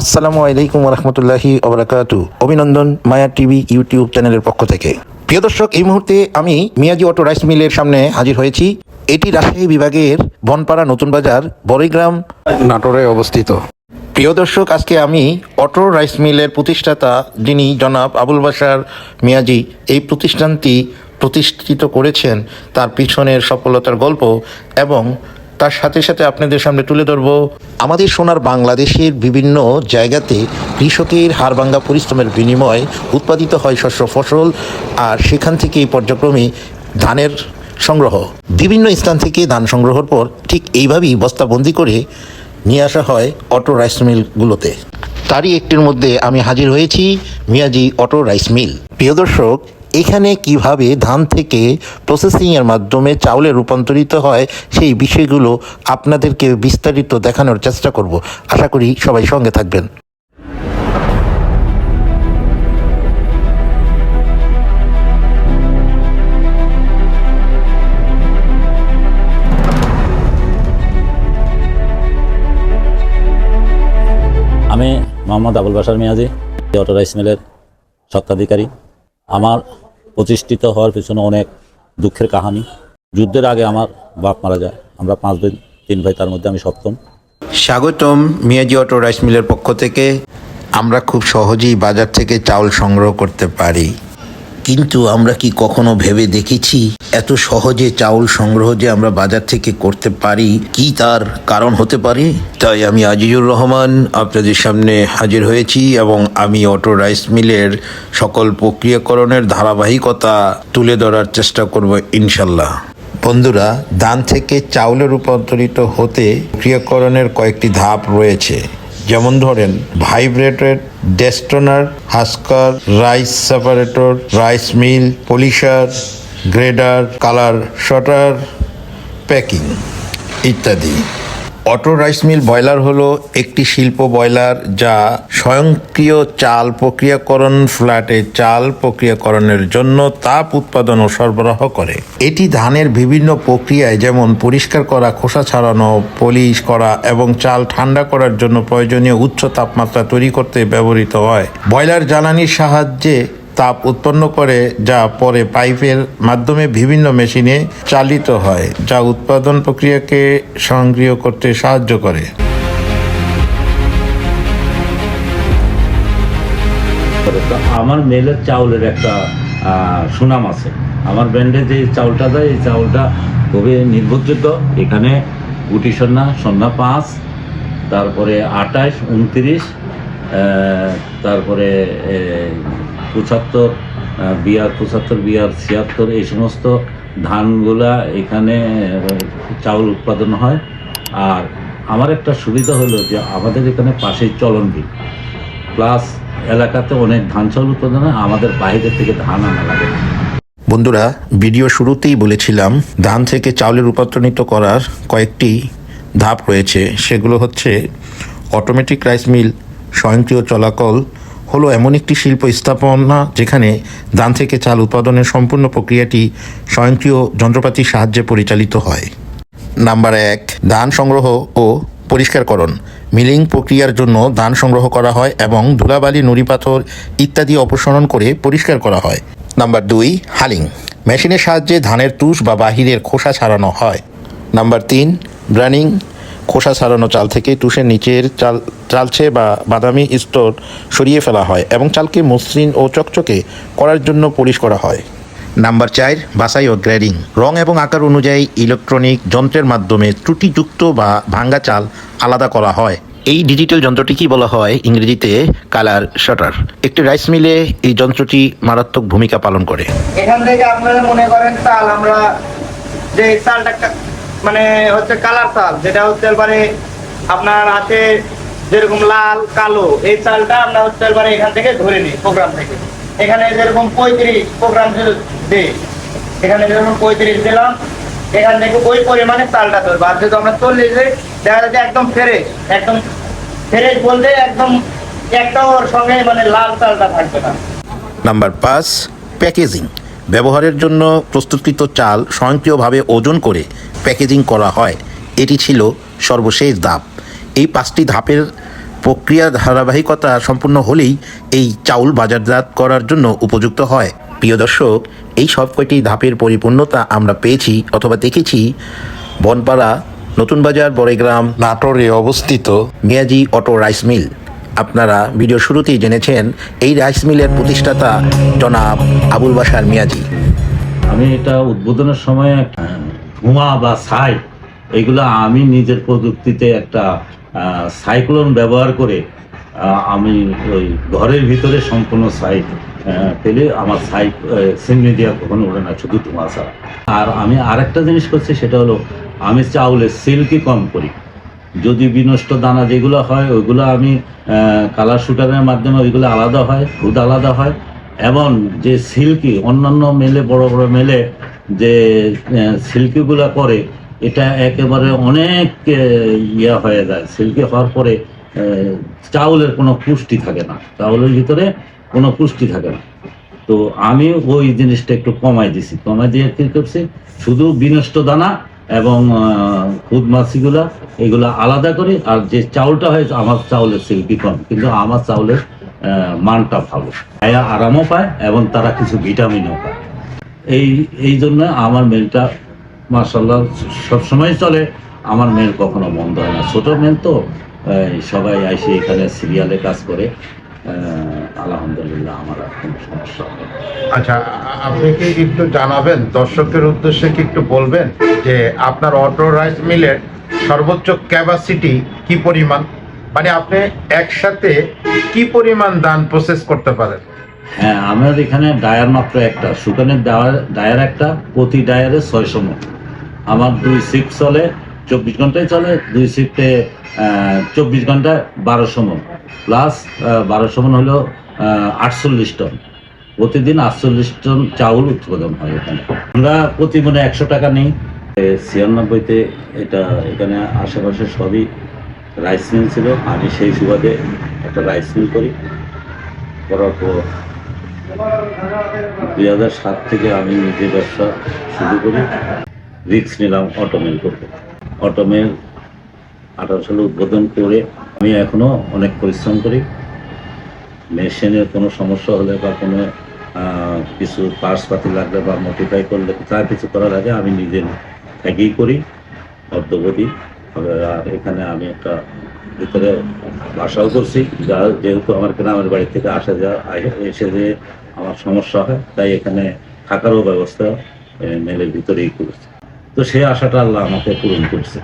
আসসালামু আলাইকুম রহমতুল্লাহি ওবরাকাতু অভিনন্দন মায়া টিভি ইউটিউব চ্যানেলের পক্ষ থেকে। প্রিয় দর্শক, এই মুহূর্তে আমি মিয়াজি অটো রাইস মিলের সামনে হাজির হয়েছি। এটি রাজশাহী বিভাগের বনপাড়া নতুন বাজার বড়ইগ্রাম নাটোরে অবস্থিত। প্রিয় দর্শক, আজকে আমি অটো রাইস মিলের প্রতিষ্ঠাতা যিনি জনাব আবুল বাসার মিয়াজি এই প্রতিষ্ঠানটি প্রতিষ্ঠিত করেছেন, তার পিছনের সফলতার গল্প এবং তার সাথে সাথে আপনাদের সামনে তুলে ধরব। আমাদের সোনার বাংলাদেশের বিভিন্ন জায়গাতে কৃষকের হাড়ভাঙ্গা পরিশ্রমের বিনিময়ে উৎপাদিত হয় শস্য ফসল, আর সেখান থেকেই পর্যায়ক্রমে ধানের সংগ্রহ। বিভিন্ন স্থান থেকে ধান সংগ্রহের পর ঠিক এইভাবেই বস্তাবন্দি করে নিয়ে আসা হয় অটো রাইস মিলগুলোতে। তারই একটির মধ্যে আমি হাজির হয়েছি, মিয়াজি অটো রাইস মিল। প্রিয় দর্শক এখানে কীভাবে ধান থেকে প্রসেসিংয়ের মাধ্যমে চাউলে রূপান্তরিত হয় সেই বিষয়গুলো আপনাদেরকে বিস্তারিত দেখানোর চেষ্টা করব। আশা করি সবাই সঙ্গে থাকবেন। আমি মোহাম্মদ আবুল বাসার মিয়াজি অটো রাইস মিলের স্বত্বাধিকারী। আমার প্রতিষ্ঠিত হওয়ার পিছনে অনেক দুঃখের কাহানি। যুদ্ধের আগে আমার বাপ মারা যায়। আমরা পাঁচ ভাই, তিন ভাই, তার মধ্যে আমি সপ্তম। স্বাগতম মিয়াজি অটো রাইস মিলের পক্ষ থেকে। আমরা খুব সহজেই বাজার থেকে চাউল সংগ্রহ করতে পারি। কিন্তু আমরা কি কখনো ভেবে দেখেছি? এত সহজে চাউল সংগ্রহ যে আমরা বাজার থেকে করতে পারি কি তার কারণ হতে পারে? তাই আমি আজিজুর রহমান আপনাদের সামনে হাজির হয়েছি এবং আমি অটো রাইস মিলের সকল প্রক্রিয়াকরণের ধারাবাহিকতা তুলে ধরার চেষ্টা করব ইনশাল্লাহ। বন্ধুরা ধান থেকে চাউলে রূপান্তরিত হতে প্রক্রিয়াকরণের কয়েকটি ধাপ রয়েছে। যেমন ধরেন vibrated destoner husker rice separator rice mill polisher grader colour sorter packing ইত্যাদি। অটো রাইস মিল বয়লার হলো একটি শিল্প বয়লার যা স্বয়ংক্রিয় চাল প্রক্রিয়াকরণ ফ্ল্যাটে চাল প্রক্রিয়াকরণের জন্য তাপ উৎপাদন ও সরবরাহ করে। এটি ধানের বিভিন্ন প্রক্রিয়ায় যেমন পরিষ্কার করা, খোসা ছাড়ানো, পলিশ করা এবং চাল ঠান্ডা করার জন্য প্রয়োজনীয় উচ্চ তাপমাত্রা তৈরি করতে ব্যবহৃত হয়। বয়লার জ্বালানির সাহায্যে তাপ উৎপন্ন করে, যা পরে পাইপের মাধ্যমে বিভিন্ন মেশিনে চালিত হয়, যা উৎপাদন প্রক্রিয়াকে সক্রিয় করতে সাহায্য করে। আমার মেলের চাউলের একটা সুনাম আছে। আমার ব্র্যান্ডে যে চাউলটা দেয়, এই চাউলটা খুবই নির্ভরযোগ্য। এখানে গুটি সন্না সন্না পাঁচ, তারপরে আঠাশ উনত্রিশ তারপরে পঁচাত্তর বিয়ার পঁচাত্তর, বিয়ার ছিয়াত্তর, এই সমস্ত ধানগুলা এখানে চাউল উৎপাদন হয়। আর আমার একটা সুবিধা হলো যে আমাদের এখানে পাশেই চলন বিল প্লাস এলাকাতে অনেক ধান চাউল উৎপাদন হয়, আমাদের বাইরে থেকে ধান আনা লাগে। বন্ধুরা, ভিডিও শুরুতেই বলেছিলাম, ধান থেকে চাউলে রূপান্তরিত করার কয়েকটি ধাপ রয়েছে। সেগুলো হচ্ছে অটোমেটিক রাইস মিল স্বয়ংক্রিয় চলাকল হলো এমন একটি শিল্প স্থাপনা যেখানে ধান থেকে চাল উৎপাদনের সম্পূর্ণ প্রক্রিয়াটি স্বয়ংক্রিয় যন্ত্রপাতির সাহায্যে পরিচালিত হয়। নাম্বার এক, ধান সংগ্রহ ও পরিষ্কারকরণ। মিলিং প্রক্রিয়ার জন্য ধান সংগ্রহ করা হয় এবং ধুলাবালি, নুড়ি পাথর ইত্যাদি অপসারণ করে পরিষ্কার করা হয়। নাম্বার দুই, হালিং। মেশিনের সাহায্যে ধানের তুষ বা বাহিরের খোসা ছাড়ানো হয়। নাম্বার তিন ব্রানিং খোসা ছাড়ানো চাল থেকে তুষের নিচের চাল, চালছে বা বাদামি স্তর সরিয়ে ফেলা হয় এবং চালকে মসৃণ ও চকচকে করার জন্য পলিশ করা হয়। নাম্বার চার, বাছাই ও গ্রেডিং। রং এবং আকার অনুযায়ী ইলেকট্রনিক যন্ত্রের মাধ্যমে ত্রুটিযুক্ত বা ভাঙ্গা চাল আলাদা করা হয়। এই ডিজিটাল যন্ত্রটি যন্ত্রটিকে বলা হয় ইংরেজিতে কালার শাটার। একটি রাইস মিলে এই যন্ত্রটি মারাত্মক ভূমিকা পালন করে। এখান থেকে আপনারা মনে করেন চাল আমরা যে চালটা কা- মানে হচ্ছে কালার চাল, যেটা হচ্ছে এবারে আপনার আছে যেরকম লাল, কালো, এই চালটা আমরা হচ্ছে এবারে এখান থেকে ধরে নিই প্রোগ্রাম থেকে। এখানে যেরকম পঁয়ত্রিশ প্রোগ্রাম দিই এখানে যেরকম পঁয়ত্রিশ দিলাম, এখান থেকে ওই পরিমাণে চালটা ধরবো। আর যদি আমরা চল্লিশ দেখা যাচ্ছে একদম ফ্রেশ একদম ফ্রেশ বলতে একদম একটা ওর সঙ্গে মানে লাল চালটা থাকবে না। নাম্বার পাঁচ প্যাকেজিং ব্যবহারের জন্য প্রস্তুতকৃত চাল স্বয়ংক্রিয়ভাবে ওজন করে প্যাকেজিং করা হয়। এটি ছিল সর্বশেষ ধাপ। এই পাঁচটি ধাপের প্রক্রিয়া ধারাবাহিকতা সম্পূর্ণ হলেই এই চাউল বাজারজাত করার জন্য উপযুক্ত হয়। প্রিয় দর্শক এই সব কয়টি ধাপের পরিপূর্ণতা আমরা পেয়েছি অথবা দেখেছি। বনপাড়া নতুন বাজার বড়েগ্রাম নাটোরে অবস্থিত মিয়াজি অটো রাইস মিল। আপনারা ভিডিও শুরুতেই জেনেছেন এই রাইস মিলের প্রতিষ্ঠাতা জনাব আবুল বাসার মিয়াজি। আমি এটা উদ্বোধনের সময় একটা ধোঁয়া বা ছাই এগুলো আমি নিজের প্রযুক্তিতে একটা সাইক্লোন ব্যবহার করে আমি ওই ঘরের ভিতরে সম্পূর্ণ সাইড পেলে আমার সাইড সিমনি দিয়া কখনো ওঠে না, শুধু ধোঁয়া ছাড়া। আর আমি আরেকটা জিনিস করছি, সেটা হলো, আমি চাউলের সিল্কি কম করি। যদি বিনষ্ট দানা যেগুলো হয়, ওইগুলো আমি কালার শুটারের মাধ্যমে ওইগুলো আলাদা হয়, খুদ আলাদা হয়, এবং যে সিল্কি, অন্যান্য মেলে, বড় বড় মেলে যে সিল্কিগুলো করে এটা একেবারে অনেক ইয়া হয়ে যায়। সিল্কি হওয়ার পরে চাউলের কোনো পুষ্টি থাকে না। চাউলের ভিতরে কোনো পুষ্টি থাকে না। তো আমি ওই জিনিসটা একটু কমাই দিছি। কমাই দিয়ে কি করছি? শুধু বিনষ্ট দানা এবং খুদ মাছিগুলা, এগুলা আলাদা করি। আর যে চাউলটা হয়, আমার চাউলের সিল্কি কম। কিন্তু আমার চাউলের মানটা ভালো। আরামও পায় এবং তারা কিছু ভিটামিনও পায়। এই এই জন্য আমার মেলটা মার্শাল্লাহ সবসময় চলে। আমার মেল কখনো বন্ধ হয় না। ছোটো মেল তো সবাই এসে এখানে সিরিয়ালে কাজ করে। আলহামদুলিল্লাহ, আমার কোনো সমস্যা হয় আচ্ছা আপনি কি একটু জানাবেন দর্শকের উদ্দেশ্যে কি একটু বলবেন, যে আপনার অটো রাইস মিলের সর্বোচ্চ ক্যাপাসিটি কি পরিমাণ? মানে আপনি একসাথে কি পরিমাণ দান প্রসেস করতে পারেন? হ্যাঁ আমার এখানে ডায়ার মাত্র একটা। সুকানের ডায়ার ডায়ার একটা, প্রতি ডায়ারে ছয়শো মন আমার দুই শিফট চলে, চব্বিশ ঘন্টায় চলে, দুই শিফটে চব্বিশ ঘন্টায় বারোশো মন প্লাস বারোশো মন হলো আটচল্লিশ টন। প্রতিদিন আটচল্লিশ টন চাউল উৎপাদন হয় এখানে। আমরা প্রতি মনে একশো টাকা নিই। ছিয়ানব্বইতে এটা, এখানে আশেপাশে সবই রাইস মিল ছিল। আমি সেই সুবাদে একটা রাইস মিল করি। করার পর দুই হাজার সাত থেকে আমি নিজে ব্যবসা শুরু করি। রিক্স নিলাম অটোমেল করতে। অটোমেল আঠারো সালে উদ্বোধন করে আমি এখনও অনেক পরিশ্রম করি। মেশিনের কোনো সমস্যা হলে বা কোনো কিছু পার্টস পাতি লাগলে বা মডিফাই করলে যা কিছু করার আগে আমি নিজে থেকেই করি। অর্ধগতি আর এখানে আমি একটা ভিতরে বাসাও করছি। যা যেহেতু আমার গ্রামের বাড়ি থেকে আসা যাওয়া এসে যে আমার সমস্যা হয়, তাই এখানে থাকারও ব্যবস্থা মেলের ভিতরেই করেছে। তো সে আশাটা আল্লাহ আমাকে পূরণ করছে।